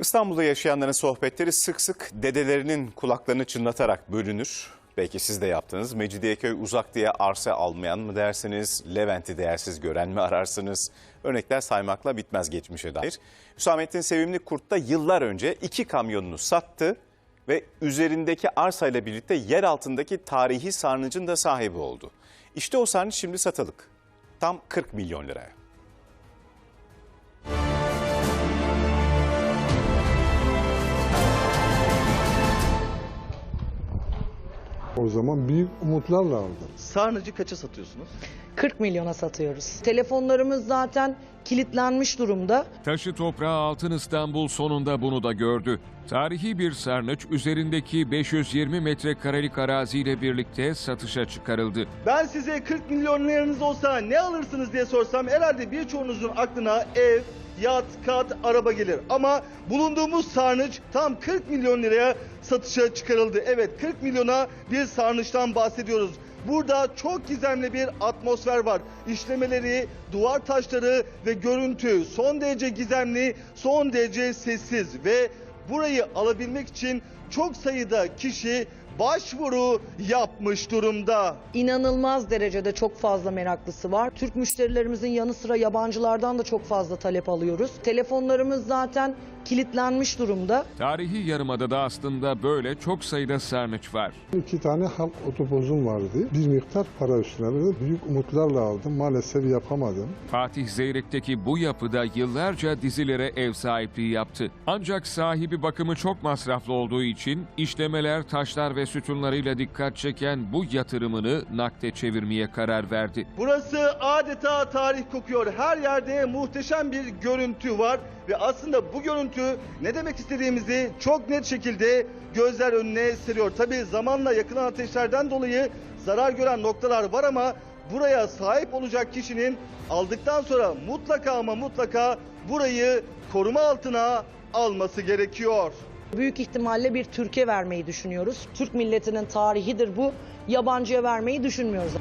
İstanbul'da yaşayanların sohbetleri sık sık dedelerinin kulaklarını çınlatarak bölünür. Belki siz de yaptınız. Mecidiyeköy uzak diye arsa almayan mı dersiniz? Levent'i değersiz gören mi ararsınız? Örnekler saymakla bitmez geçmişe dair. Hüsamettin Sevimli Kurt da yıllar önce iki kamyonunu sattı ve üzerindeki arsayla birlikte yer altındaki tarihi sarnıcın da sahibi oldu. İşte o sarnıç şimdi satılık. Tam 40 milyon liraya. O zaman büyük umutlarla aldım. Sarnıcı kaça satıyorsunuz? 40 milyona satıyoruz. Telefonlarımız zaten kilitlenmiş durumda. Taşı toprağı altın İstanbul sonunda bunu da gördü. Tarihi bir sarnıç üzerindeki 520 metrekarelik araziyle birlikte satışa çıkarıldı. Ben size 40 milyon liranız olsa ne alırsınız diye sorsam herhalde birçoğunuzun aklına ev, yat, kat, araba gelir. Ama bulunduğumuz sarnıç tam 40 milyon liraya satışa çıkarıldı. Evet 40 milyona bir sarnıçtan bahsediyoruz. Burada çok gizemli bir atmosfer var. İşlemeleri, duvar taşları ve görüntü son derece gizemli, son derece sessiz ve burayı alabilmek için çok sayıda kişi başvuru yapmış durumda. İnanılmaz derecede çok fazla meraklısı var. Türk müşterilerimizin yanı sıra yabancılardan da çok fazla talep alıyoruz. Telefonlarımız zaten kilitlenmiş durumda. Tarihi Yarımada'da aslında böyle çok sayıda sarnıç var. İki tane halk otobüsüm vardı. Bir miktar para üstüne verdim. Büyük umutlarla aldım. Maalesef yapamadım. Fatih Zeyrek'teki bu yapıda yıllarca dizilere ev sahipliği yaptı. Ancak sahibi bakımı çok masraflı olduğu için işlemeler, taşlar ve sütunlarıyla dikkat çeken bu yatırımını nakde çevirmeye karar verdi. Burası adeta tarih kokuyor. Her yerde muhteşem bir görüntü var ve aslında bu görüntü ne demek istediğimizi çok net şekilde gözler önüne seriyor. Tabii zamanla yakılan ateşlerden dolayı zarar gören noktalar var ama buraya sahip olacak kişinin aldıktan sonra mutlaka ama mutlaka burayı koruma altına alması gerekiyor. Büyük ihtimalle bir Türkiye vermeyi düşünüyoruz. Türk milletinin tarihidir bu. Yabancıya vermeyi düşünmüyoruz.